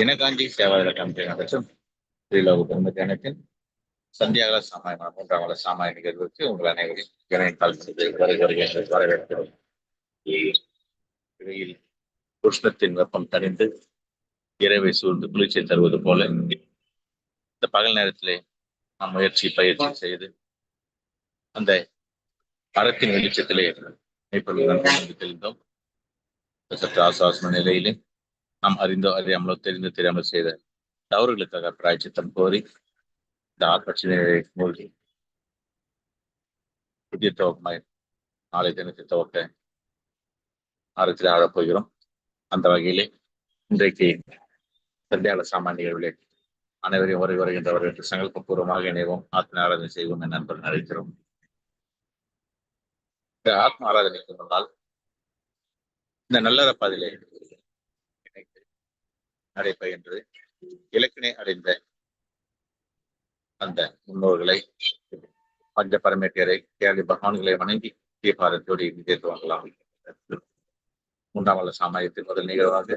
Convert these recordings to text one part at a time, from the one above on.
தினகாஞ்சி சேவாதிர committee நடத்தும் ஸ்ரீலோக பெருமை தினத்தின் சந்தியாக சாமாயம் மூன்றாம் வள சாமாய நிகழ்வுக்கு உங்கள் அனைவரும் இணையத்தால் வரவேற்கிறோம். இடையில் உஷ்ணத்தின் வெப்பம் தணிந்து இரவை சூழ்ந்து குளிர்ச்சி தருவது போல இந்த பகல் நேரத்திலே நாம் முயற்சி பயிற்சி செய்து அந்த அறத்தின் வெளிச்சத்திலே மெய்ப்பொருளுடன் தெளிந்தோம் சற்று ஆசுவாசன நிலையிலே நாம் அறிந்தோ அறியாமலோ தெரிந்து தெரியாமல் செய்த தவறுகளுக்காக பிராய்ச்சித்தம் கோரி இந்த ஆட்சியினரை மூழ்கி புதிய துவக்கமாய் நாளை தினத்தை துவக்க ஆரத்தில் ஆழப்போகிறோம் அந்த வகையிலே இன்றைக்கு சந்தியாள சாமானியர்களே அனைவரையும் உரை வருகின்றவர்கள் என்று சங்கல்பபூர்வமாக இணைவோம். ஆத்ம ஆராதனை செய்வோம் என் நண்பர்கள் அழைக்கிறோம் இந்த ஆத்ம ஆராதனைக்கு முன்னால் இந்த நல்லற பாதையிலே நடைபெறுகின்றது இலக்கினை அடைந்த அந்த முன்னோர்களை பஞ்ச பரமேட்டியரை கேள்வி பகவான்களை வணங்கி தீபாரத்தோடு இங்கே துவங்கலாம் மூன்றாம் சாமாயத்தின் முதல் நிகழ்வாக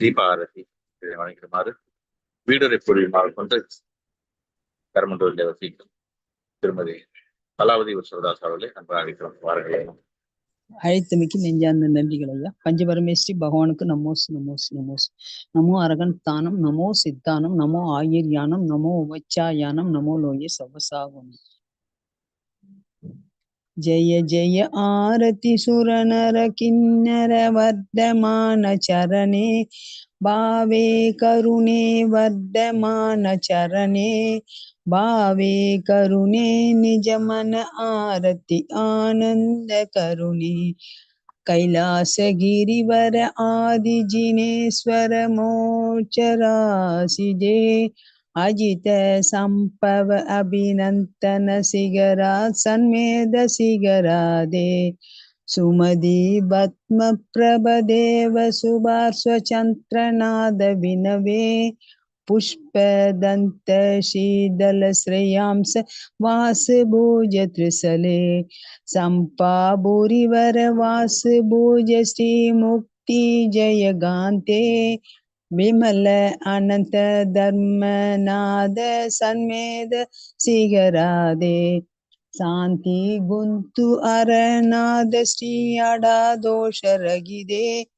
தீபாரதி இதை வணங்கிடுமாறு வீடுரை பொழியுமாறு கொண்டு கருமண்டூரில் வசிக்கும் திருமதி கலாவதி விஸ்வதாஸ் அவர்களை அன்பு அழைக்கிறோம். வாருங்கள். அழைத்தமைக்கு நெஞ்சார்ந்த நன்றிகள் ஐயா. பஞ்சபரமேஸ்ரீ பகவானுக்கு நமோஸ் நமோஸ் நமோஸ் நமோ அரகன் தானம் நமோ சித்தானம் நமோ ஆயிர் யானம் நமோ உபச்சாயானம் நமோ லோய சவசாகும் ஜெய ஜெய ஆரதி சுரநர கிண்ணர வர்த்தமான சரணே. भावे करुणे वर्धमानचरणे भावे करुणे निजमन आरति आनन्द करुणे कैलासगिरिवर आदिजिनेश्वर मोचरासिजे अजित सम्पव अभिनन्दन शिगरा सन्मेध शिगरादे सुमदी पद्म प्रभदेव सुभार्श्वचन्द्रनाद विनवे पुष्पदन्त शीदलश्रेयांस वासभुज त्रिसले सम्पाबुरिवर वासभुज श्रीमुक्ति जय गान्ते विमल अनन्त धर्मनाद सन्मेद ಶಾಂತಿ ಗುಂತು ಅರಣಾದಷ್ಟಿಯಡ ದೋಷರಗಿದೆ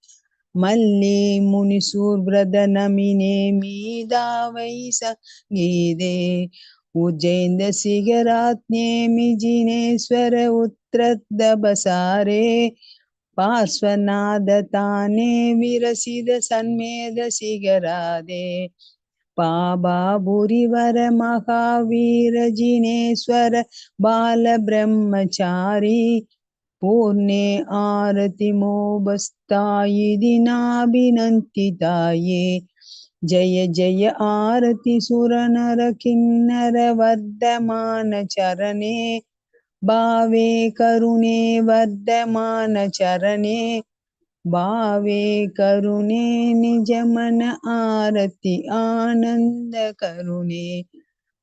ಮಲ್ಲಿ ಮುನಿಸೂರ್ಬ್ರದ ನಮಿನೆ ಮೀದಾವೈಸ ಗೀದೆ. ಉಜ್ಜೈಂದ ಸಿಗರಾತ್ನೇ ಮಿಜಿನೇಶ್ವರ ಉತ್ರದ್ದ ಬಸಾರೆ. ಪಾರ್ಶ್ವನಾದ ತಾನೇ ವಿರಸಿದ ಸನ್ಮೇದ ಸಿಗರಾದೆ. सिगरादे पाबाबुरिवर महावीर जिनेश्वर बालब्रह्मचारी पूर्णे आरतिमोबस्तायि दिनाभिनन्तिताये जय जय आरति सुरनर किन्नर वर्धमान चरणे भावे करुणे वर्धमान चरणे भावे करुणे निज मन आरति आनन्द करुणे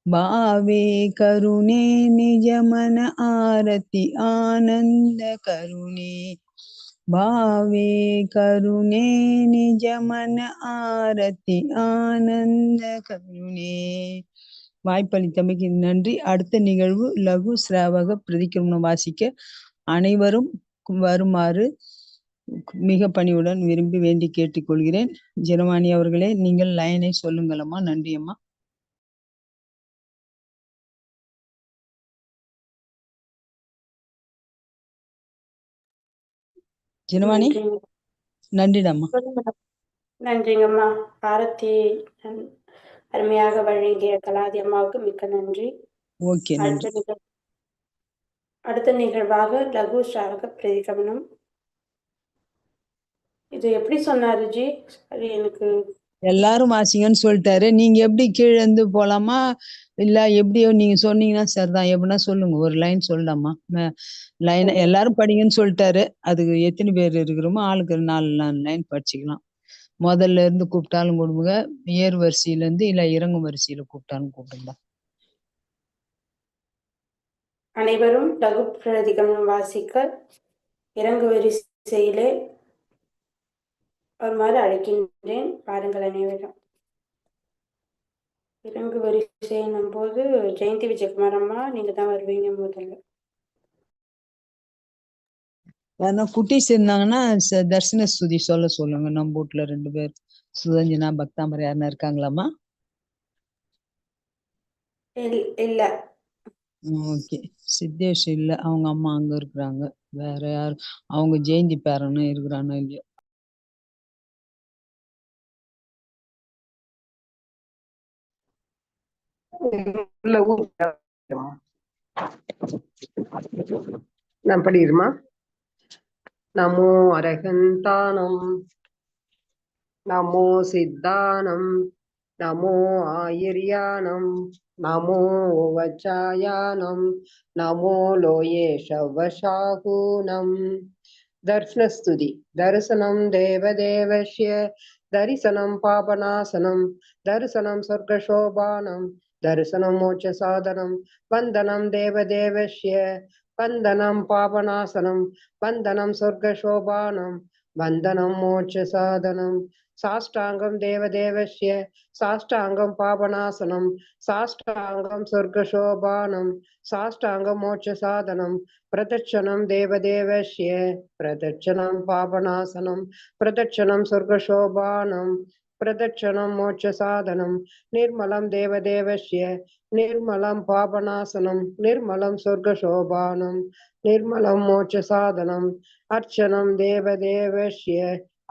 भावे करुणे निज मन आरति आनंद करुणे भावे करुणे निज मन ஆரத்தி ஆனந்த கருணே வாய்ப்பளித்தமைக்கு நன்றி அடுத்த நிகழ்வு லகு சிராவக பிரதிக்கிரமணம் வாசிக்க அனைவரும் வருமாறு மிக பணிவுடன் விரும்பி வேண்டி கேட்டுக்கொள்கிறேன் ஜெரமானி அவர்களே நீங்கள் லைனை சொல்லுங்களம்மா. நன்றி அம்மா. ஜினவாணி நன்றிடாமா நன்றிங்கம்மா. ஆரத்தி அருமையாக வழங்கிய கலாதி அம்மாவுக்கு மிக்க நன்றி. ஓகே நன்றி. அடுத்த நிகழ் அடுத்த நிகழ்வாக லகு ஸ்ராவக பிரதிகமனம். இது எப்படி சொன்னாரு ஜி? அது எனக்கு எல்லாரும் வாசிங்கன்னு சொல்லிட்டாரு. நீங்க எப்படி கீழே இருந்து போலாமா? இல்ல எப்படியோ நீங்க சொன்னீங்கன்னா சரிதான். எப்படின்னா சொல்லுங்க. ஒரு லைன் சொல்லலாமா? லைன் எல்லாரும் படிங்கன்னு சொல்லிட்டாரு. அதுக்கு எத்தனை பேர் இருக்கிறோமோ ஆளுக்கு நாலு நாலு லைன் படிச்சுக்கலாம். முதல்ல இருந்து கூப்பிட்டாலும் கொடுங்க ஏர் வரிசையில இருந்து இல்ல இறங்கும் வரிசையில கூப்பிட்டாலும் கூப்பிடுங்க. அனைவரும் லகு பிரதிகமனம் வாசிக்க இறங்கு வரிசையிலே வருமாறு அழைக்கின்றேன். பாருங்கள் அனைவரும். இறங்கு வரிசைன்னும் போது ஜெயந்தி விஜயகுமார் அம்மா நீங்க தான் வருவீங்க முதல்ல. யாருன்னா குட்டீஸ் இருந்தாங்கன்னா தர்சன ஸ்துதி சொல்ல சொல்லுங்க. நம்ம வீட்ல ரெண்டு பேர் சுதஞ்சனா பக்தாமர் யாருன்னா இருக்காங்களாமா இல்- இல்ல. ஓகே. சித்தேஷ் இல்ல. அவங்க அம்மா அங்க இருக்கிறாங்க. வேற யார்? அவங்க ஜெயந்தி பேரனும் இருக்கிறானோ இல்லையோ. உள்ள ஊர் நான் படிக்கிறேமா நமோ அரகந்தானம் நமோ சித்தானம் நமோ ஆயிர்யானம் நமோ உவச்சாயானம் நமோ லோயேஷவசாகூனம். தர்ஷனஸ்துதி. தரிசனம் தேவதேவஸ்ய. தரிசனம் பாபநாசனம். தரிசனம் சொர்க்கசோபானம். தரிசனம் மோட்ச சாதனம் வந்தனம் தேவதேவஸ்ய வந்தனம் பாபநாசனம் வந்தனம் சொர்க்கசோபானம் வந்தனம் மோட்ச சாதனம். சாஷ்டாங்கம் தேவதேவஸ்ய சாஷ்டாங்கம் பாபநாசனம் சாஷ்டாங்கம் சொர்க்கசோபானம் சாஷ்டாங்கம் மோட்ச சாதனம். பிரதட்சணம் தேவதேவஸ்ய பிரதட்சணம் பாபநாசனம் பிரதட்சணம் சொர்க்கசோபானம். பிரதட்சணம் மோட்ச சாதனம் நிர்மலம் தேவதேவஸ்ய நிர்மலம் பாபநாசனம் நிர்மலம் சொர்க்கசோபானம் நிர்மலம் மோட்ச சாதனம் அர்ச்சனம் தேவதேவஸ்ய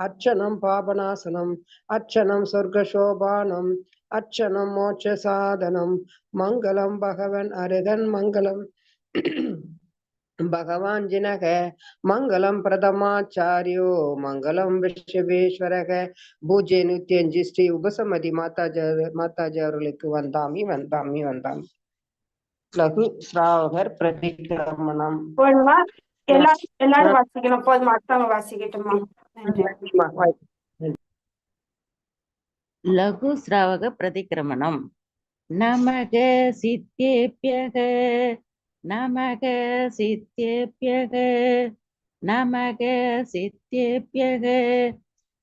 அர்ச்சனம் பாபநாசனம் அர்ச்சனம் சொர்க்கசோபானம் அர்ச்சனம் மோட்ச சாதனம் மங்களம் பகவன் அருகன் மங்களம். जिनः मङ्गलं प्रथमाचार्यो मङ्गलं விஸ்வேஸ்வரக பூஜை நூத்தி அஞ்சு ஸ்ரீ உபசமதி மாதாஜி மாதாஜி அவர்களுக்கு வந்தாமி வந்தாமி வந்தாமி லகு ஸ்ராவகர் பிரதிகிரமணம் போதுமா எல்லாரும் எல்லாரும் வாசிக்கணும் போதுமா அடுத்தவங்க வாசிக்கட்டுமா நன்றி லகு ஸ்ராவக பிரதிக்கிரமணம் நமக சித்தேபியக நமக சித்தேபியக நமக சித்தேபியக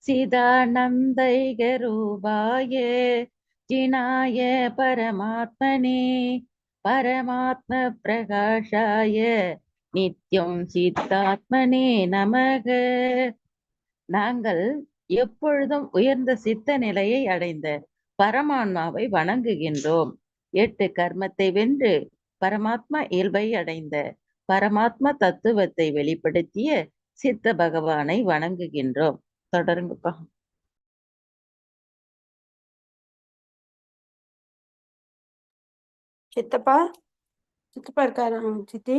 சிதானந்தைக ரூபாய ஜினாய பரமாத்மனே பரமாத்ம பிரகாஷாய நித்யம் சித்தாத்மனே நமக. நாங்கள் எப்பொழுதும் உயர்ந்த சித்த நிலையை அடைந்த பரமான்மாவை வணங்குகின்றோம். எட்டு கர்மத்தை வென்று பரமாத்மா இயல்பை அடைந்த பரமாத்மா தத்துவத்தை வெளிப்படுத்திய சித்த பகவானை வணங்குகின்றோம். தொடருங்கப்பா. சித்தப்பா சித்தப்பா இருக்காரா சித்தி?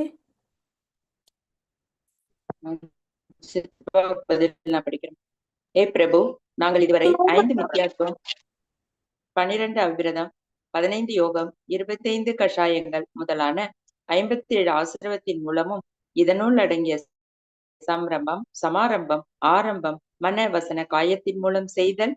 பதில் நான் படிக்கிறேன். ஏ பிரபு நாங்கள் இதுவரை ஐந்து வித்தியாசம் பனிரெண்டு அவ்விரதம் பதினைந்து யோகம் இருபத்தைந்து கஷாயங்கள் முதலான ஐம்பத்தி ஏழு ஆசிரவத்தின் மூலமும் இதனுள் அடங்கிய சம்ரம்பம் சமாரம்பம் ஆரம்பம் மன வசன காயத்தின் மூலம் செய்தல்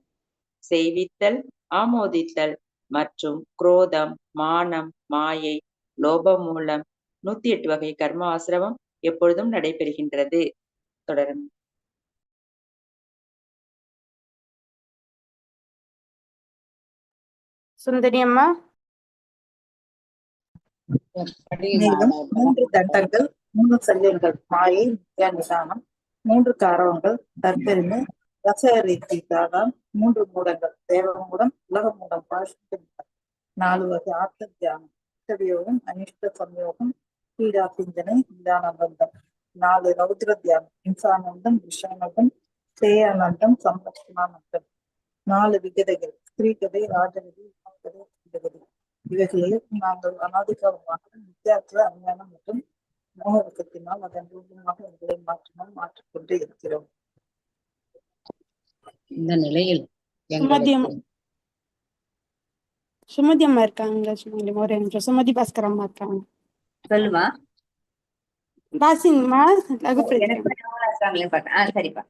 செய்வித்தல் ஆமோதித்தல் மற்றும் குரோதம் மானம் மாயை லோபம் மூலம் நூத்தி எட்டு வகை கர்ம ஆசிரமம் எப்பொழுதும் நடைபெறுகின்றது. தொடரும். சுந்தரி அம்மா. மூன்று தண்டங்கள் மூணு சல்யங்கள் மாயை நித்யா நிதானம் மூன்று காரவங்கள் தற்பெருமை ரசரீதி தாகம் மூன்று மூடங்கள் தேவ மூடம் உலக மூடம் நாலு வகை ஆத்த தியானம் இஷ்டவியோகம் அனிஷ்ட சம்யோகம் பீடா சிந்தனை நிதானபந்தம் நாலு ரௌத்ர தியானம் இன்சானந்தம் விஷானந்தம் சேயானந்தம் சம்பத்மானந்தம் நாலு விகதைகள் ஸ்ரீகதை ராஜநிதி இவைகளில் நாங்கள் அனாதிகாலமாக நித்தியாற்ற அஞ்ஞானம் மற்றும் மோகத்தினால் அதன் ரூபமாக எங்களை மாற்றினால் மாற்றிக்கொண்டே இருக்கிறோம் இந்த நிலையில் சுமதி அம்மா சுமதி அம்மா இருக்காங்க சுமதி ஒரு நிமிஷம். சுமதி பாஸ்கர் அம்மா இருக்காங்க. சொல்லுமா? ஆ சரிப்பா.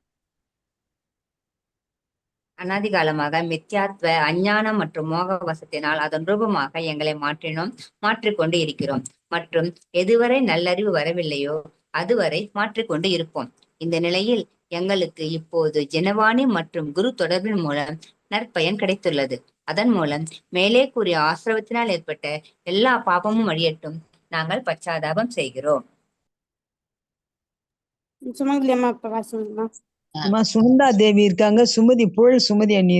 அனாதி காலமாக மித்யாத்வ அஞ்ஞானம் மற்றும் மோக வசத்தினால் அதன் ரூபமாக எங்களை மாற்றினோம் மாற்றிக்கொண்டு இருக்கிறோம். மற்றும் எதுவரை நல்லறிவு வரவில்லையோ அதுவரை மாற்றிக்கொண்டு இருப்போம். இந்த நிலையில் எங்களுக்கு இப்போது ஜனவாணி மற்றும் குரு தொடர்பின் மூலம் நற்பயன் கிடைத்துள்ளது. அதன் மூலம் மேலே கூறிய ஆசிரவத்தினால் ஏற்பட்ட எல்லா பாபமும் அழியட்டும் நாங்கள் பச்சாதாபம் செய்கிறோம். சுமங்கலி அம்மா இப்ப அம்மா சுனந்தா தேவி இருக்காங்க. சுமதி புழல் சுமதி அண்ணி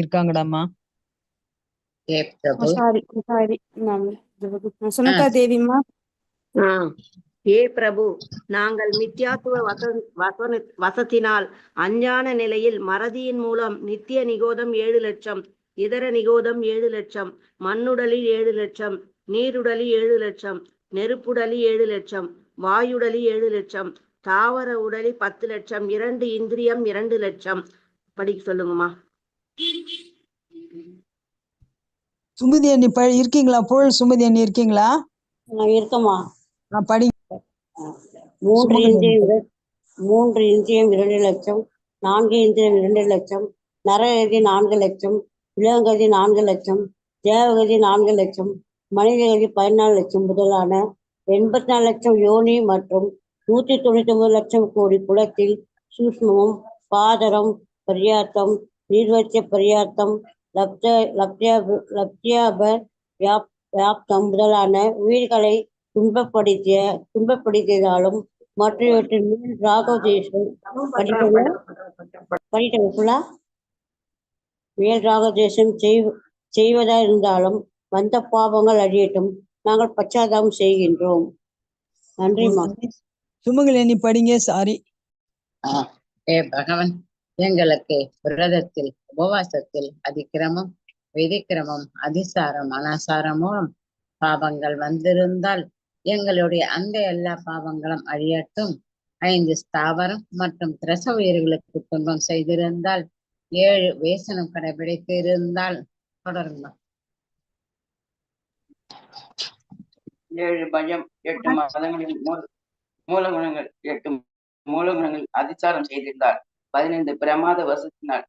பிரபு சாரி ஆ. ஏ பிரபு நாங்கள் மித்யாத்துவ வச வசன வசத்தினால் அஞ்ஞான நிலையில் மறதியின் மூலம் நித்திய நிகோதம் ஏழு லட்சம் இதர நிகோதம் ஏழு லட்சம் மண்ணுடலில் ஏழு லட்சம் நீருடலி ஏழு லட்சம் நெருப்புடலி ஏழு லட்சம் வாயுடலி ஏழு லட்சம் தாவர உடலி பத்து லட்சம் இரண்டு இந்திரியம் இரண்டு லட்சம். படிக்க சொல்லுங்கம்மா. சுமதி அண்ணி ப இருக்கீங்களா? புழல் சுமதி அண்ணி இருக்கீங்களா? இருக்கம்மா. நான் படி. மூன்று இர- மூன்று இந்திரியம் இரண்டு லட்சம் நான்கு இந்திரியம் இரண்டு லட்சம் நரகதி நான்கு லட்சம் விலங்கதி நான்கு லட்சம் தேவகதி நான்கு லட்சம் மனிதகதி பதினாலு லட்சம் முதலான எண்பத்தி நாலு லட்சம் யோனி மற்றும் நூத்தி தொண்ணூத்தி ஒன்பது லட்சம் கோடி குலத்தில் சூஷ்மமும் பாதரம் பர்யாத்தம் நீர்வச்ச பரியார்த்தம் லப்த லப்தியாப லப்தியாப வியாப் வியாப்தம் முதலான உயிர்களை துன்பப்படுத்திய துன்பப்படுத்தியதாலும் மற்றவற்றின் மேல் ராகவ தேசம் படிக்கல மேல் ராகதேசம் செய் செய்வதா இருந்தாலும் வந்த பாவங்கள் அழியட்டும். நாங்கள் பச்சாதாபம் செய்கின்றோம். நன்றிம்மா சுமங்கலி அண்ணி படிங்க சாரி ஏ பகவன் எங்களுக்கு விரதத்தில் உபவாசத்தில் அதிக்கிரமம் விதிக்கிரமம் அதிசாரம் அனாசாரம் மூலம் பாவங்கள் வந்திருந்தால் எங்களுடைய அந்த எல்லா பாவங்களும் அழியட்டும். ஐந்து ஸ்தாவரம் மற்றும் திரச உயிர்களுக்கு துன்பம் செய்திருந்தால் ஏழு வேசனம் கடைபிடித்து இருந்தால் தொடருங்க ஏழு பயம் எட்டு மதங்களின் மூல மூலகுணங்கள் எட்டு மூலகுணங்கள் அதிசாரம் செய்திருந்தார். பதினைந்து பிரமாத வசத்தினால்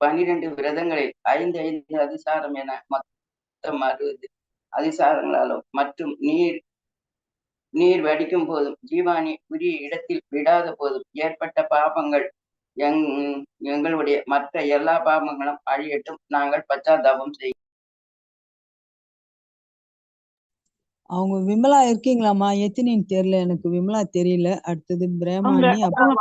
பன்னிரண்டு விரதங்களில் ஐந்து ஐந்து அதிசாரம் என மொத்தம் அறுபது அதிசாரங்களாலும் மற்றும் நீர் நீர் வடிக்கும் போதும் ஜீவானி உரிய இடத்தில் விடாத போதும் ஏற்பட்ட பாபங்கள் எங் எங்களுடைய மற்ற எல்லா பாபங்களும் அழியட்டும். நாங்கள் பச்சாதாபம் செய் அவங்க விமலா இருக்கீங்களாம்மா? எத்தனைன்னு தெரியல எனக்கு விமலா தெரியல. அடுத்தது பிரேமாணி அப்புறம்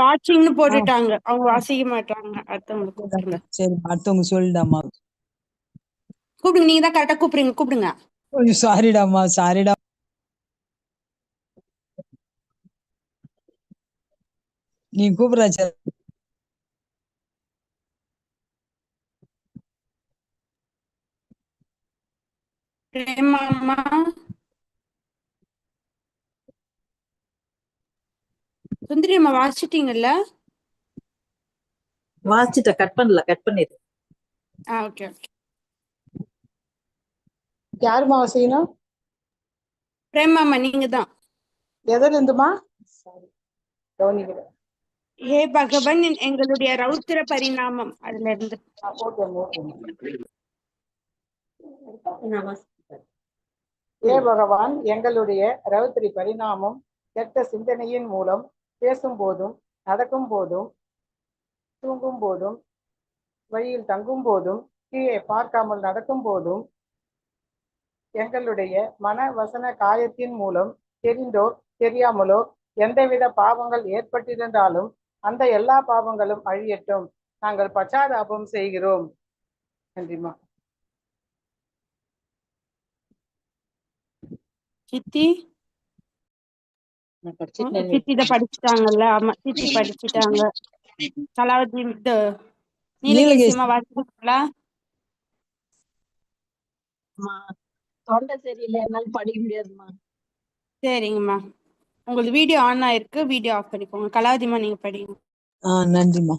வாட்சிங்னு போட்டுட்டாங்க. அவங்க வாசிக்க மாட்டாங்க. அடுத்தவங்களுக்கு கூப்பிடுங்க சரி அடுத்தவங்க சொல்லிடாமா கூப்பிடுங்க நீங்க தான் கரெக்டா கூப்பிடுங்க கூப்பிடுங்க. கொஞ்சம் சாரிடாம்மா சாரிடா. நீ கூப்பிடுறா சார் பிரேமாம்மா சுந்தரி அம்மா வாசிச்சிட்டீங்கல்ல? வாசிட்ட கட் பண்ணல கட் பண்ணிடு. ஆ ஓகே ஓகே. யாரும்மா செய்யணும் பிரேமாம்மா நீங்க தான் எதுல இருந்துமா ஹே பகவன் எங்களுடைய ரௌத்திர பரிணாமம். அதுல இருந்து. ஏ பகவான் எங்களுடைய ரவுத்திரி பரிணாமம் கெட்ட சிந்தனையின் மூலம் பேசும் போதும் நடக்கும் போதும் தூங்கும் போதும் வழியில் தங்கும் போதும் கீழே பார்க்காமல் நடக்கும் போதும் எங்களுடைய மன வசன காயத்தின் மூலம் தெரிந்தோ தெரியாமலோ எந்தவித பாவங்கள் ஏற்பட்டிருந்தாலும் அந்த எல்லா பாவங்களும் அழியட்டும். நாங்கள் பச்சாதாபம் செய்கிறோம். நன்றிம்மா. சித்தி? சித்தி இத படிச்சுட்டாங்கல்ல? ஆமா சித்தி படிச்சுட்டாங்க. கலாவதி இது வாசிச்சிருக்கீங்களா தொண்டை சரியில்லை என்னால படிக்க முடியாதுமா சரிங்கம்மா. உங்களுக்கு வீடியோ ஆன் ஆயிருக்கு வீடியோ ஆஃப் பண்ணிக்கோங்க. கலாவதிமா நீங்க படிங்க. ஆஹ் நன்றிம்மா.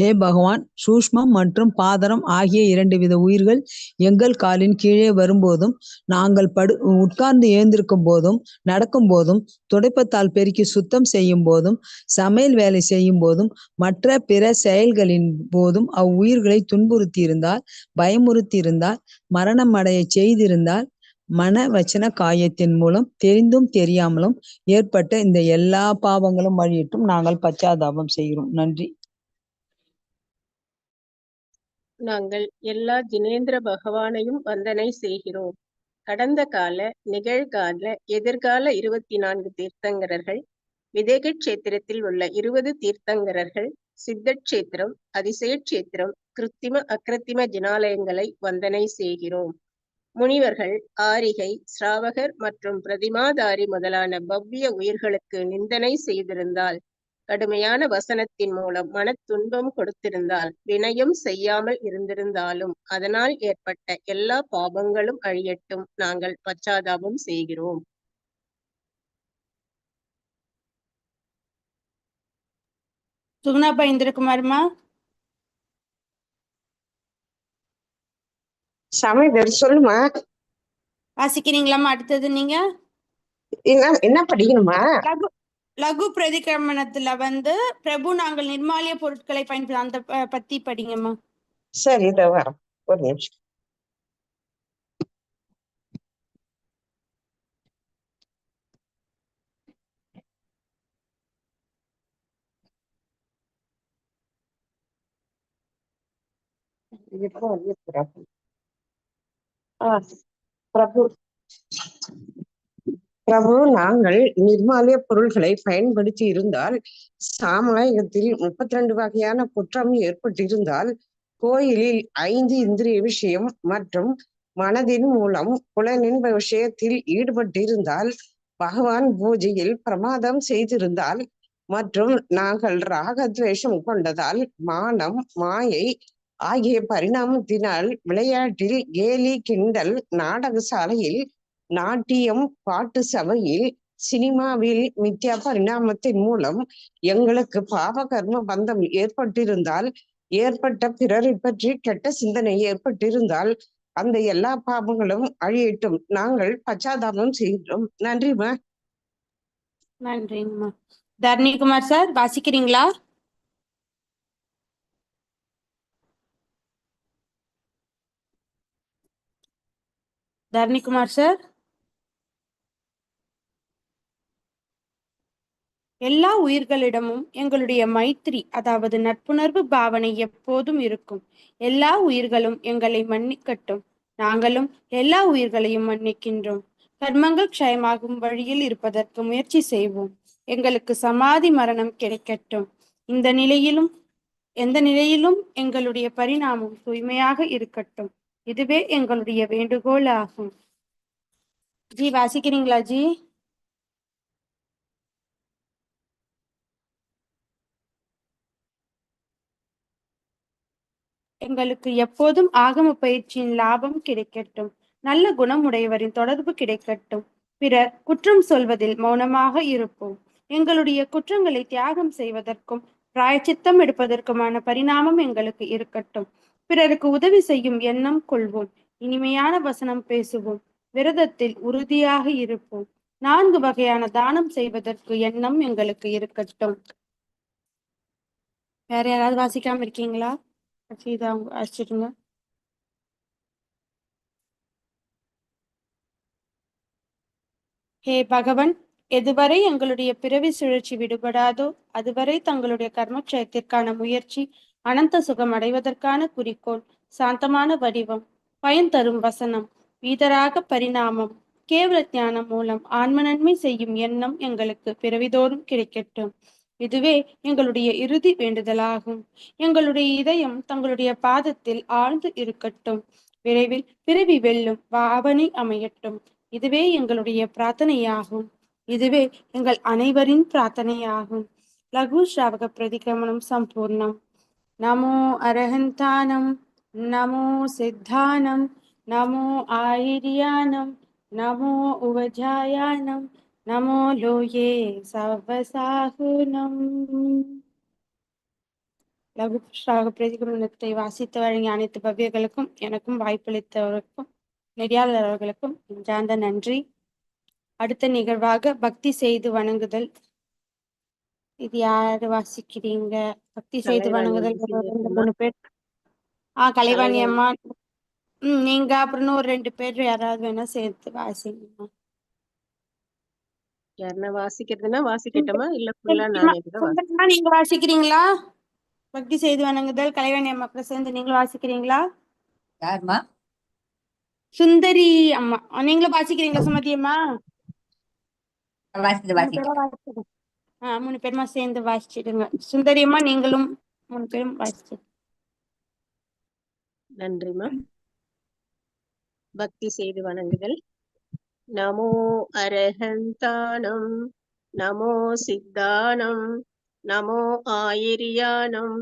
ஹே பகவான் சூஷ்மம் மற்றும் பாதரம் ஆகிய இரண்டு வித உயிர்கள் எங்கள் காலின் கீழே வரும்போதும் நாங்கள் படு உட்கார்ந்து எழுந்திருக்கும் போதும் நடக்கும் போதும் துடைப்பத்தால் பெருக்கி சுத்தம் செய்யும் போதும் சமையல் வேலை செய்யும் போதும் மற்ற பிற செயல்களின் போதும் அவ்வுயிர்களை துன்புறுத்தி இருந்தால் பயமுறுத்தி இருந்தால் மரணம் அடைய செய்திருந்தால் மன வச்சன காயத்தின் மூலம் தெரிந்தும் தெரியாமலும் ஏற்பட்ட இந்த எல்லா பாவங்களும் வழியிட்டும் நாங்கள் பச்சாதாபம் செய்கிறோம். நன்றி. நாங்கள் எல்லா ஜினேந்திர பகவானையும் வந்தனை செய்கிறோம். கடந்த கால நிகழ்கால எதிர்கால இருபத்தி நான்கு தீர்த்தங்கரர்கள் விதேகக்ஷேத்திரத்தில் உள்ள இருபது தீர்த்தங்கரர்கள் சித்தக்ஷேத்திரம் அதிசயக்ஷேத்திரம் கிருத்திம அக்கிருத்திம ஜினாலயங்களை வந்தனை செய்கிறோம். முனிவர்கள் ஆரிகை சிராவகர் மற்றும் பிரதிமாதாரி முதலான பவ்ய உயிர்களுக்கு நிந்தனை செய்திருந்தால் கடுமையான வசனத்தின் மூலம் மனத் துன்பம் கொடுத்திருந்தால் வினயம் செய்யாமல் இருந்திருந்தாலும் அதனால் ஏற்பட்ட எல்லா பாபங்களும் அழியட்டும் நாங்கள் பச்சாதாபம் செய்கிறோம். சுகுணாப்பா இந்திரகுமார்மா சமையல் சொல்லுமா? வாசிக்கிறீங்களாம்மா அடுத்தது நீங்க? என்ன என்ன படிக்கணுமா? லகு பிரதிகிரமணத்துல வந்து பிரபு நாங்கள் நிர்மாலிய பொருட்களை பயன்படுத்த அந்த பத்தி படிங்கம்மா. சரி இதோ வரோம். ஒரு நிமிஷம். பிரபு. பிரபு நாங்கள் நிர்மாலய பொருள்களை பயன்படுத்தி இருந்தால் சாமாயத்தில் முப்பத்தி ரெண்டு வகையான குற்றம் ஏற்பட்டிருந்தால் கோயிலில் ஐந்து இந்திரிய விஷயம் மற்றும் மனதின் மூலம் புலனின்ப விஷயத்தில் ஈடுபட்டிருந்தால் பகவான் பூஜையில் பிரமாதம் செய்திருந்தால் மற்றும் நாங்கள் ராகத்வேஷம் கொண்டதால் மானம் மாயை ஆகிய பரிணாமத்தினால் விளையாட்டில் கேலி கிண்டல் நாடக சாலையில் நாட்டியம் பாட்டு சபையில் சினிமாவில் மித்யா பரிணாமத்தின் மூலம் எங்களுக்கு பாவ கர்ம பந்தம் ஏற்பட்டிருந்தால் ஏற்பட்ட பிறரை பற்றி கெட்ட சிந்தனை ஏற்பட்டிருந்தால் அந்த எல்லா பாவங்களும் அழியட்டும். நாங்கள் பச்சாதாபம் செய்கிறோம் நன்றிமா நன்றிங்கம்மா தர்ணிகுமார் சார் வாசிக்கிறீங்களா? தர்ணிகுமார் சார்? எல்லா உயிர்களிடமும் எங்களுடைய மைத்திரி அதாவது நட்புணர்வு பாவனை எப்போதும் இருக்கும். எல்லா உயிர்களும் எங்களை மன்னிக்கட்டும். நாங்களும் எல்லா உயிர்களையும் மன்னிக்கின்றோம். கர்மங்கள் க்ஷயமாகும் வழியில் இருப்பதற்கு முயற்சி செய்வோம். எங்களுக்கு சமாதி மரணம் கிடைக்கட்டும். இந்த நிலையிலும் எந்த நிலையிலும் எங்களுடைய பரிணாமம் தூய்மையாக இருக்கட்டும். இதுவே எங்களுடைய வேண்டுகோள் ஆகும் ஜி வாசிக்கிறீங்களா ஜி? எங்களுக்கு எப்போதும் ஆகம பயிற்சியின் லாபம் கிடைக்கட்டும். நல்ல குணமுடையவரின் தொடர்பு கிடைக்கட்டும். பிறர் குற்றம் சொல்வதில் மௌனமாக இருப்போம். எங்களுடைய குற்றங்களை தியாகம் செய்வதற்கும் பிராயச்சித்தம் எடுப்பதற்குமான பரிணாமம் எங்களுக்கு இருக்கட்டும். பிறருக்கு உதவி செய்யும் எண்ணம் கொள்வோம். இனிமையான வசனம் பேசுவோம். விரதத்தில் உறுதியாக இருப்போம். நான்கு வகையான தானம் செய்வதற்கு எண்ணம் எங்களுக்கு இருக்கட்டும். வேற யாராவது வாசிக்காம இருக்கீங்களா? சீதா அவங்க வாசிச்சிடுங்க ஹே பகவன் எதுவரை எங்களுடைய பிறவி சுழற்சி விடுபடாதோ அதுவரை தங்களுடைய கர்மட்சயத்திற்கான முயற்சி அனந்த சுகம் அடைவதற்கான குறிக்கோள் சாந்தமான வடிவம் பயன் தரும் வசனம் வீதராக பரிணாமம் கேவல ஞானம் மூலம் ஆன்ம நன்மை செய்யும் எண்ணம் எங்களுக்கு பிறவிதோறும் கிடைக்கட்டும். இதுவே எங்களுடைய இறுதி வேண்டுதலாகும். எங்களுடைய இதயம் தங்களுடைய பாதத்தில் ஆழ்ந்து இருக்கட்டும். விரைவில் பிறவி வெல்லும் பாவனை அமையட்டும். இதுவே எங்களுடைய பிரார்த்தனையாகும். இதுவே எங்கள் அனைவரின் பிரார்த்தனையாகும். லகு ஸ்ராவக பிரதிகமனம் சம்பூர்ணம். நமோ அரஹந்தானம் நமோ சித்தானம் நமோ ஆயிரியானம் நமோ உபஜாயானம் நமோ லோயே சவசாகுனம் லகு ஸ்ராவக பிரதிகமனத்தை வாசித்து வழங்கிய அனைத்து பவ்யர்களுக்கும் எனக்கும் வாய்ப்பளித்தவருக்கும் நெறியாளர் அவர்களுக்கும் நெஞ்சார்ந்த நன்றி. அடுத்த நிகழ்வாக பக்தி செய்து வணங்குதல். இது யாரு வாசிக்கிறீங்க? பக்தி செய்து வணங்குதல். ரெண்டு. மூணு பேர். ஆ கலைவாணி. அம்மா. ம் நீங்க அப்புறம் ஒரு ரெண்டு பேர் யாராவது வேணா சேர்த்து வாசிங்கம்மா யாருன்னா வாசிக்கிறதுன்னா வாசிக்கட்டுமா? இல்ல ஃபுல்லா நான் நீங்க வாசிக்கிறீங்களா? பக்தி செய்து வணங்குதல் கலைவாணி அம்மா கூட சேர்ந்து நீங்களும் வாசிக்கிறீங்களா? யாருமா? சுந்தரி அம்மா. நீங்களும் வாசிக்கிறீங்களா சுமதி அம்மா? மூணு பேருமா சேர்ந்து வாசிச்சிடுங்க. சுந்தரி அம்மா நீங்களும் மூணு பேரும் வாசிச்சு நன்றிமா பக்தி செய்து வணங்குதல். நமோ அரஹந்தானம் நமோ சித்தானம் நமோ ஆயிரியானம்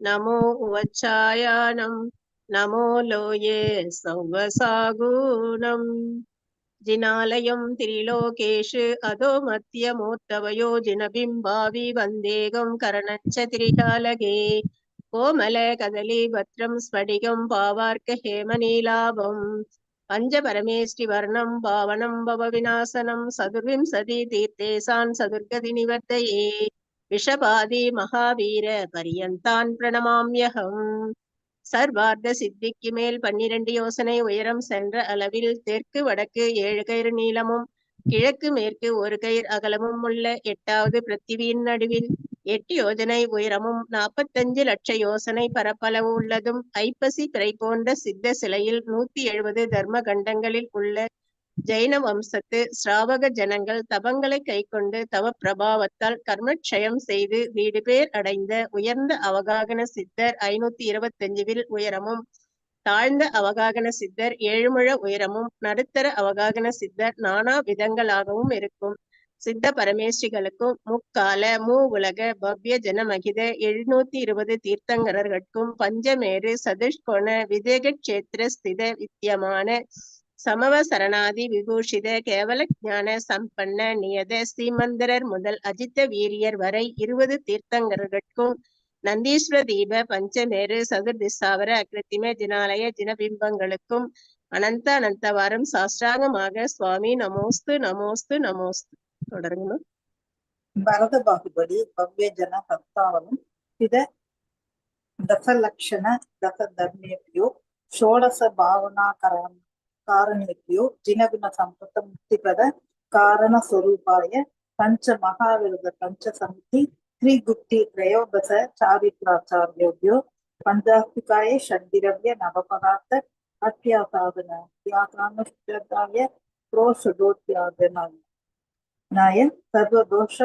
நமோ உவச்சாயானம் நமோ லோயே சௌவசாகூனம் ஜினாலயம் திரிலோகேஷு அதோ மத்தியமூர்த்தவயோ ஜினபிம்பாவி வந்தேகம் கரணஞ்ச திரிகாலகே கோமல கதலி பத்ரம் ஸ்படிகம் பாவார்க்க அஞ்ச பஞ்சபரமேஷ்டி வர்ணம் பாவனம் பவ விநாசனம் சதுர்விம்சதி தீர்த்தேசான் சதுர்கதி நிவர்த்தையே விஷபாதி மகாவீர பரியந்தான் பிரணமாம்யகம் சர்வார்த்த சித்திக்கு மேல் பன்னிரண்டு யோசனை உயரம் சென்ற அளவில் தெற்கு வடக்கு ஏழு கயிறு நீளமும் கிழக்கு மேற்கு ஒரு கயிர் அகலமும் உள்ள எட்டாவது பிருத்திவியின் நடுவில் எட்டு யோஜனை உயரமும் நாற்பத்தஞ்சு லட்ச யோசனை பரப்பளவு உள்ளதும் ஐப்பசி பிறை போன்ற சித்த சிலையில் நூத்தி எழுபது தர்ம கண்டங்களில் உள்ள ஜெயின வம்சத்து ஸ்ராவக ஜனங்கள் தபங்களை கைக்கொண்டு தவ பிரபாவத்தால் கர்மட்சயம் செய்து வீடு பேர் அடைந்த உயர்ந்த அவகாகன சித்தர் ஐநூத்தி இருபத்தஞ்சுவில் உயரமும் தாழ்ந்த அவகாகன சித்தர் ஏழுமுழ உயரமும் நடுத்தர அவகாகன சித்தர் நானா விதங்களாகவும் இருக்கும். சித்த பரமேஸ்வரிகளுக்கும் முக்கால மூ உலக பவ்ய ஜனமகித எழுநூத்தி இருபது தீர்த்தங்கரர்களுக்கும் பஞ்சமேரு சதுஷ்கோண விதேக கஷேத்திர ஸ்தித வித்தியமான சமவ சரணாதி விபூஷித கேவல ஞான சம்பன்ன நியத ஸ்ரீமந்தரர் முதல் அஜித்த வீரியர் வரை இருபது தீர்த்தங்கரர்களுக்கும் நந்தீஸ்வர தீப பஞ்சமேரு சதுர்திசாவர அக்ரத்திம ஜினாலய ஜினபிம்பங்களுக்கும் அனந்த அனந்தவாரம் சாஸ்திராங்கமாக சுவாமி நமோஸ்து நமோஸ்து நமோஸ்து. தொடருங்க பரத பாகுபடி பவ்யஜன கர்த்தாவனும் சித தசலக்ஷண தச தர்மேபியோ ஷோடச பாவனா கரணம் காரணிபியோ ஜினகுண சம்பத முக்திபத காரண சொரூபாய பஞ்ச மகாவிரத பஞ்ச சமுத்தி ಸಮಿತಿ ತ್ರಿಗುಪ್ತಿ ತ್ರಯೋದಶ ಚಾರಿತ್ರಾಚಾರ್ಯೋಭ್ಯೋ ಪಂಚಾಸ್ತಿಕಾಯ ಷಡ್ದಿರವ್ಯ ನವಪದಾರ್ಥ ಅತ್ಯಾಸಾಧನ ತ್ಯಾಗಾನುಷ್ಠಾಯ ಪ್ರೋಷದೋತ್ಯಾದನ ನಾಯ ಸರ್ವದೋಷ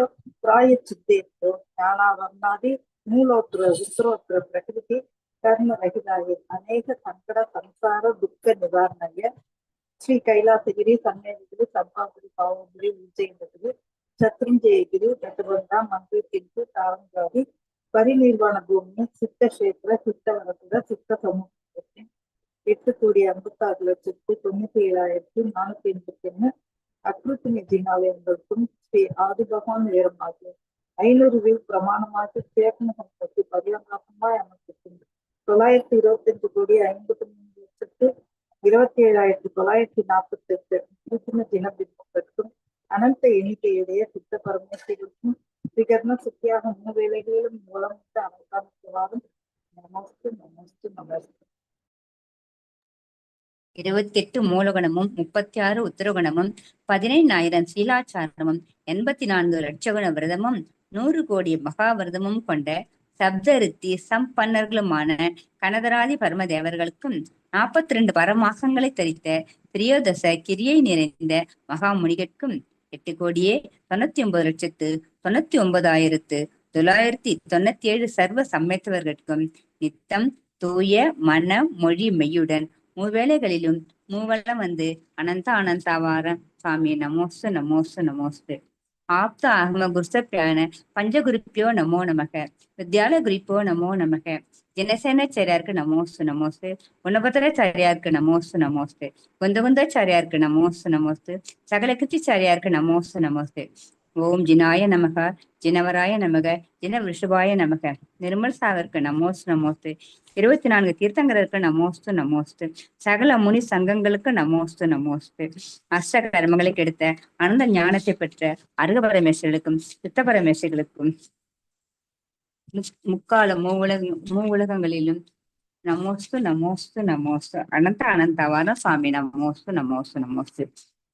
ಪ್ರಾಯಚಿತ್ತೇಭ್ಯೋ ಜ್ಞಾನಾವರ್ಣಾದಿ ಮೂಲೋತ್ರ ಉತ್ತರೋತ್ತರ ಪ್ರಕೃತಿ ಕರ್ಮರಹಿತಾಯ ಅನೇಕ ಸಂಕಟ ಸಂಸಾರ ದುಃಖ ನಿವಾರಣೆಯ ಶ್ರೀ ಕೈಲಾಸಗಿರಿ ಸನ್ನಿಧಿಗಿರಿ ಸಂಪಾದರಿ ಪಾವಗಿರಿ ವಿಜಯಗಿರಿ ಶತ್ರುಂಜಯಗಿರಿ ದಶಬಂಧ ಮಂತ್ರಿ ಕಿಂತು ತಾರಂಗಾರಿ ಪರಿನಿರ್ವಾಣ ಭೂಮಿ சித்த கஷேத்திர சித்த வரத்துல சித்த சமூகத்தின் எட்டு கோடி ஐம்பத்தாறு லட்சத்தி தொண்ணூத்தி ஏழாயிரத்தி நானூத்தி எண்பத்தி ஒண்ணு அக்ருத்தி நிதினாலயங்களுக்கும் ஸ்ரீ ஆதி பகவான் உயரமாகிய ஐநூறு வில் பிரமாணமாக சேகன சம்பத்தி பரிவர்த்தனமாய் அமைத்திருக்கின்றது தொள்ளாயிரத்தி இருபத்தி அஞ்சு கோடி ஐம்பத்தி மூணு லட்சத்து இருபத்தி ஏழாயிரத்தி தொள்ளாயிரத்தி நாற்பத்தி எட்டு கிருத்தின தினபிம்பங்களுக்கும் அனந்த எண்ணிக்கையுடைய சித்த பரமேஸ்வரிக்கும் திகர்ண சுத்தியாக மூணு வேலைகளிலும் மூலமிட்டு அனைத்தாலும் நமஸ்து நமஸ்து நமஸ்து. இருபத்தி எட்டு மூலகணமும் முப்பத்தி ஆறு உத்தரகுணமும் பதினைந்தாயிரம் சீலாச்சாரமும் எண்பத்தி நான்கு லட்சகுண விரதமும் நூறு கோடி மகாவிரதமும் கொண்ட சப்தரித்தி சம்பன்னர்களுமான கனதராதி பரமதேவர்களுக்கும் நாற்பத்தி ரெண்டு பரமாசங்களை தரித்த திரியோதச கிரியை நிறைந்த மகாமுனிகற்கும் எட்டு கோடியே தொண்ணூத்தி ஒன்பது லட்சத்து தொண்ணூத்தி ஒன்பதாயிரத்து தொள்ளாயிரத்தி தொண்ணூத்தி ஏழு சர்வ சம்மேத்தவர்களுக்கும் நித்தம் தூய மன மொழி மெய்யுடன் மூவேளைகளிலும் மூவலம் வந்து அனந்த அனந்தாவார. சுவாமி நமோஸ்து நமோஸ்து நமோஸ்து ஆப்த ஆகம குருசப்பிரான பஞ்சகுருப்பியோ நமோ நமக. வித்யால குறிப்போ நமோ நமக. ஜனசேனாச்சாரியாருக்கு நமோஸ்து நமோஸ்து. குணபத்திராச்சாரியாருக்கு நமோஸ்து நமோஸ்து. குந்தகுந்தாச்சாரியாருக்கு நமோஸ்து நமோஸ்து. சகலகிருத்திச்சாரியாருக்கு நமோஸ்து நமோஸ்து. ஓம் ஜினாய நமக ஜினவராய நமக ஜின விஷுபாய நமக. நிர்மல் சாகருக்கு நமோஸ் நமோஸ்து. இருபத்தி நான்கு தீர்த்தங்கருக்கு நமோஸ்து நமோஸ்து. சகல முனி சங்கங்களுக்கு நமோஸ்து நமோஸ்து. அஷ்ட கர்மங்களை கெடுத்த அனந்த ஞானத்தை பெற்ற அருக பரமேஸ்வர்களுக்கும் சித்த பரமேஸ்வர்களுக்கும் முக்கால மூவுலக மூவுலகங்களிலும் நமோஸ்து நமோஸ்து நமோஸ்து. அனந்த அனந்தவான சுவாமி நமோஸ்து நமோஸ்து நமோஸ்து.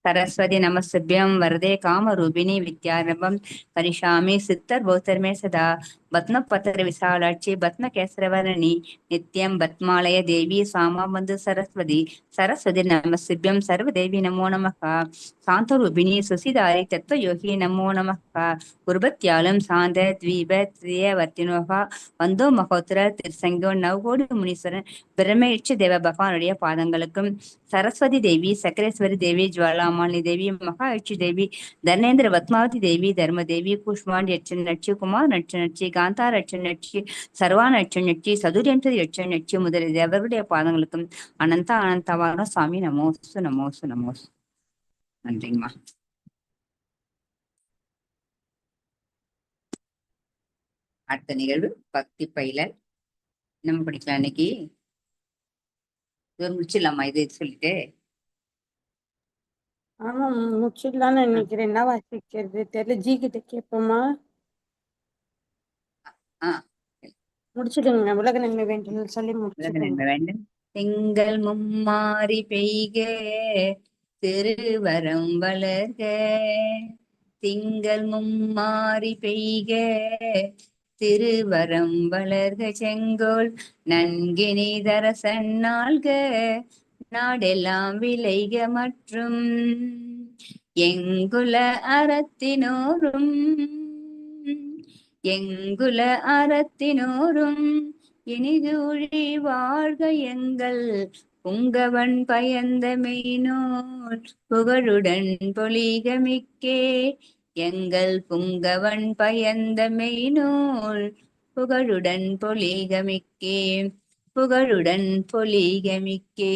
சரஸ்வதி நமசிபியம் வரதே காமரூபிணி வித்யாரம்பம். பரிஷாமி சித்தர் பௌத்தர்மே சதா. பத்ம பத்திர விசாலாட்சி பத்மகேசரவரணி நித்யம் பத்மாலய தேவி சாமா வந்து சரஸ்வதி. சரஸ்வதி நமசிபியம் சர்வதேவி நமோ நமகா. சாந்தரூபிணி சுசிதாரி தத்துவ யோகி நமோ நமகா. குருபத்யாலும் சாந்த தீப திரிய வர்த்தினோகா வந்தோ மகோத்திர திருசங்கோ நவ்கோடி முனீஸ்வரன் பிரம்ம தேவ பகவானுடைய பாதங்களுக்கும். சரஸ்வதி தேவி சக்கரேஸ்வரி தேவி ஜுவாலா தேவி மகாயுட்சி தேவி தர்ணேந்திர பத்மாவதி தேவி தர்மதேவி குஷ்மாண்டி யட்ச நட்சி குமார் நட்ச நட்சி காந்தா லட்ச நட்சி சர்வா நட்ச நட்சி நட்சி முதலிய தேவருடைய பாதங்களுக்கும் அனந்த அனந்தவாரம் சுவாமி நமோசு நமோசு நமோசு நன்றிங்கம்மா. அடுத்த நிகழ்வு பக்தி பயிலல் நம்ம படிக்கலாம் இன்னைக்கு. இது முடிச்சிடலாமா? இது சொல்லிட்டு. ஆமா முடிச்சிடலாம்னு நினைக்கிறேன். என்ன வாசிக்கிறது தெரியல ஜி கிட்ட கேட்போமா. முடிச்சிடுங்க. உலக நன்மை வேண்டும் சொல்லி முடிச்சிடுங்க. வேண்டும். திங்கள் மும்மாறி பெய்க திருவரம் வளர்க. திங்கள் மும்மாறி பெய்க திருவரம் வளர்க. செங்கோல் நன்கினி தரசன் நாள்க. நாடெல்லாம் விளைக மற்றும் எங்குல அறத்தினோரும் எங்குல அறத்தினோரும் இனிது ஒழி வாழ்க எங்கள் புங்கவன் பயந்த மெய்னோர் புகழுடன் பொலிகமிக்கே எங்கள் புங்கவன் பயந்த மெய்நூல் புகழுடன் பொலிகமிக்கே புகழுடன் பொலிகமிக்கே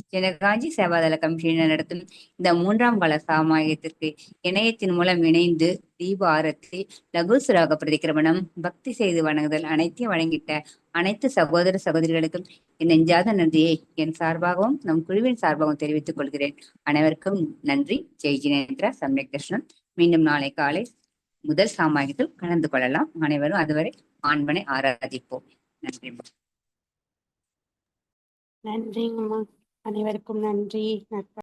மிக்கே சேவாதள கமிஷனர் நடத்தும் இந்த மூன்றாம் கால சாமாயத்திற்கு இணையத்தின் மூலம் இணைந்து தீப ஆரத்தி லகு சுராக பிரதிக்கிரமணம் பக்தி செய்து வணங்குதல் அனைத்தையும் வழங்கிட்ட அனைத்து சகோதர சகோதரிகளுக்கும் என் நெஞ்சாத நன்றியை என் சார்பாகவும் நம் குழுவின் சார்பாகவும் தெரிவித்துக் கொள்கிறேன். அனைவருக்கும் நன்றி. ஜெய் ஜினேந்திரா சம்யக் தர்ஷனம். மீண்டும் நாளை காலை முதல் சாமாயத்தில் கலந்து கொள்ளலாம். அனைவரும் அதுவரை ஆண்பனை ஆராதிப்போம். நன்றி நன்றிங்கம்மா. அனைவருக்கும் நன்றி. நட்ப